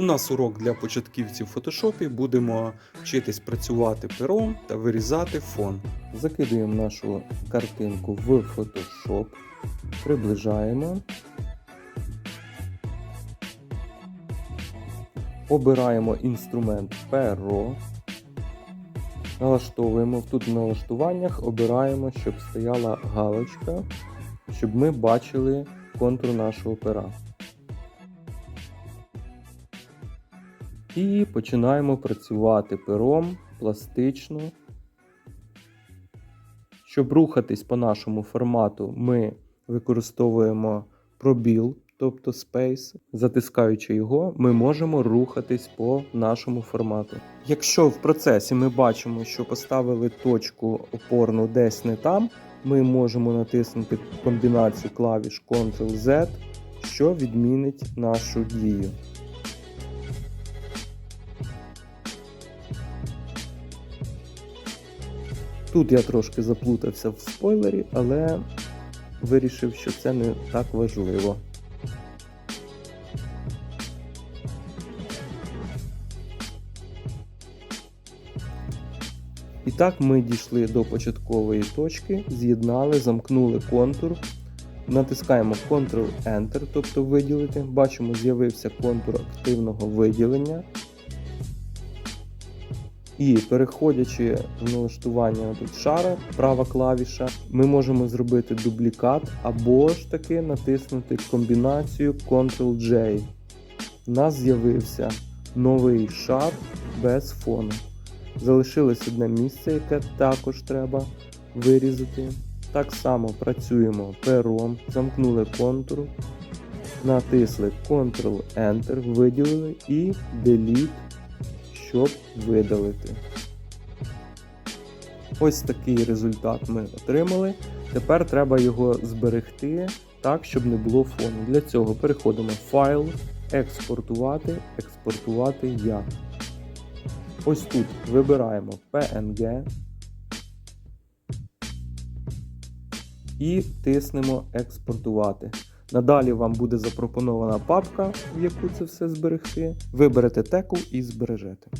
У нас урок для початківців в фотошопі. Будемо вчитись працювати пером та вирізати фон. Закидуємо нашу картинку в Photoshop, приближаємо. Обираємо інструмент перо. Налаштовуємо. Тут в налаштуваннях обираємо, щоб стояла галочка, щоб ми бачили контур нашого пера. І починаємо працювати пером пластично. Щоб рухатись по нашому формату, ми використовуємо пробіл, тобто Space. Затискаючи його, ми можемо рухатись по нашому формату. Якщо в процесі ми бачимо, що поставили точку опорну десь не там, ми можемо натиснути комбінацію клавіш Ctrl-Z, що відмінить нашу дію. Тут я трошки заплутався в спойлері, але вирішив, що це не так важливо. І так ми дійшли до початкової точки, з'єднали, замкнули контур. Натискаємо Ctrl-Enter, тобто виділити. Бачимо, з'явився контур активного виділення. І переходячи в налаштування тут шара, права клавіша, ми можемо зробити дублікат або ж таки натиснути комбінацію Ctrl-J. У нас з'явився новий шар без фону. Залишилось одне місце, яке також треба вирізати. Так само працюємо пером, замкнули контур, натисли Ctrl-Enter, виділили і Delete щоб видалити. Ось такий результат ми отримали. Тепер треба його зберегти так, щоб не було фону. Для цього переходимо в файл, експортувати, експортувати як. Ось тут вибираємо PNG і тиснемо експортувати. Надалі вам буде запропонована папка, в яку це все зберегти. Виберете теку і збережете.